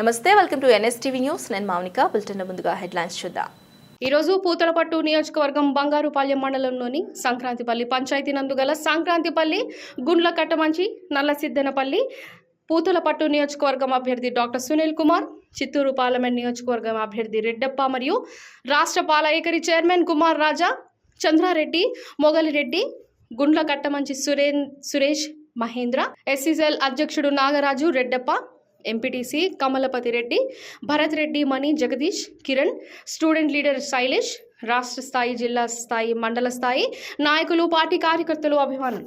నమస్తే welcome to NSTV news. నేను Mounika bulletin ముందుగా హెడ్లైన్స్ చూద్దాం. ఈరోజు పూతలపట్టు నియోజకవర్గం బంగారుపాలెం మండలంలోని సంక్రాంతిపల్లి పంచాయతీ నందు గల సంక్రాంతిపల్లి గుండ్ల కట్టమంచి నల్లసిద్దనపల్లి పూతలపట్టు నియోజకవర్గం అభ్యర్థి డాక్టర్ సునీల్ కుమార్ చిత్తూరు పార్లమెంట్ నియోజకవర్గం అభ్యర్థి రెడ్డప్ప మరియు రాష్ట్ర పాల chairman Kumar Raja Chandrareddy Mogalireddy Gundla Kattamanchi Suren Suresh Mahendra SC cell అధ్యక్షుడు Nagaraju Reddappa MPTC Kamalapathi Reddy Bharath Reddy Mani Jagadeesh Kiran student leader Sailesh రాష్ట్ర స్థాయి జిల్లా స్థాయి మండల స్థాయి నాయకులు పార్టీ కార్యకర్తలు అభిమానులు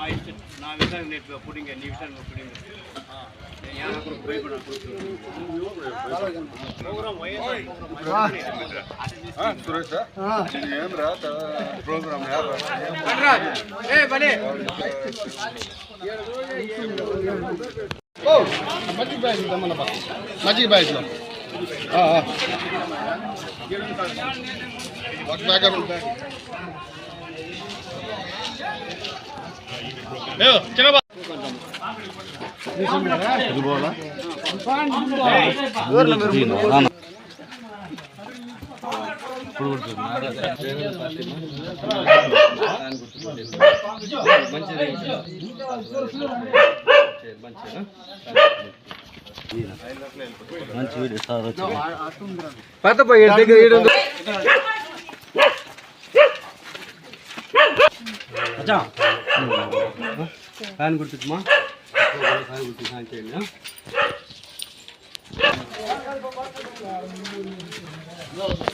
ಆಯ್ತು ನಾವು ವಿಷಯ ನೀವು ಕೊಡಿಂಗೆ ನೀವು ವಿಷಯ ಕೊಡಿಂಗೆ ಯಾರು ಪ್ರಯೋಗ ಸುರೇಶ ಏನು ರಾತ ಪ್ರೋಗ್ರಾಮ್ ಯಾರು ಏ ಬನ್ನಿ ಓ ಮಜ್ಜಿಗೆ ಬಾಯಿ ತಮ್ಮನಪ್ಪ ಮಜ್ಜಿಗೆ ಬಾಯಿ ಹಾಂ ಹಾಂ ಬ್ಯಾಗ మజ్జిగ బ్యాగ్ దమ్మన్న బా మజ్జిగ ஃபேன் கொடுத்துட்டுமா? ஃபேன் கொடுத்து ஃபேன் செய்யணும்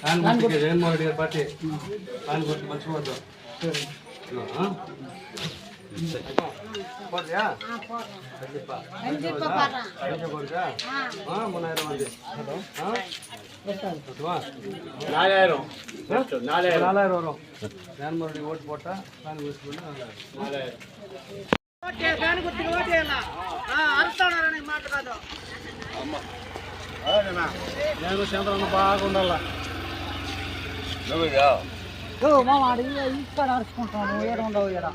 ஃபேன் கொடுத்து ஜெயன்மோடி பாட்டி ஃபேன் கொடுத்து மனுஷன் வந்தோம் சரி గారి పార్టీ ఫ్యాన్ గుర్తు మర్చిపోద్దు நாலாயிரம் நாலாயிரம் வரும் ஜான்மருடைய ஓட்டு போட்டா ஃபேன் யூஸ் பண்ணி நாலாயிரம் నేను చంద్రన్న బాగా ఉండాలా నువ్వేగా మామ ఇక్కడ అరుచుకుంటాను ఏడు ఉండవు ఇక్కడ.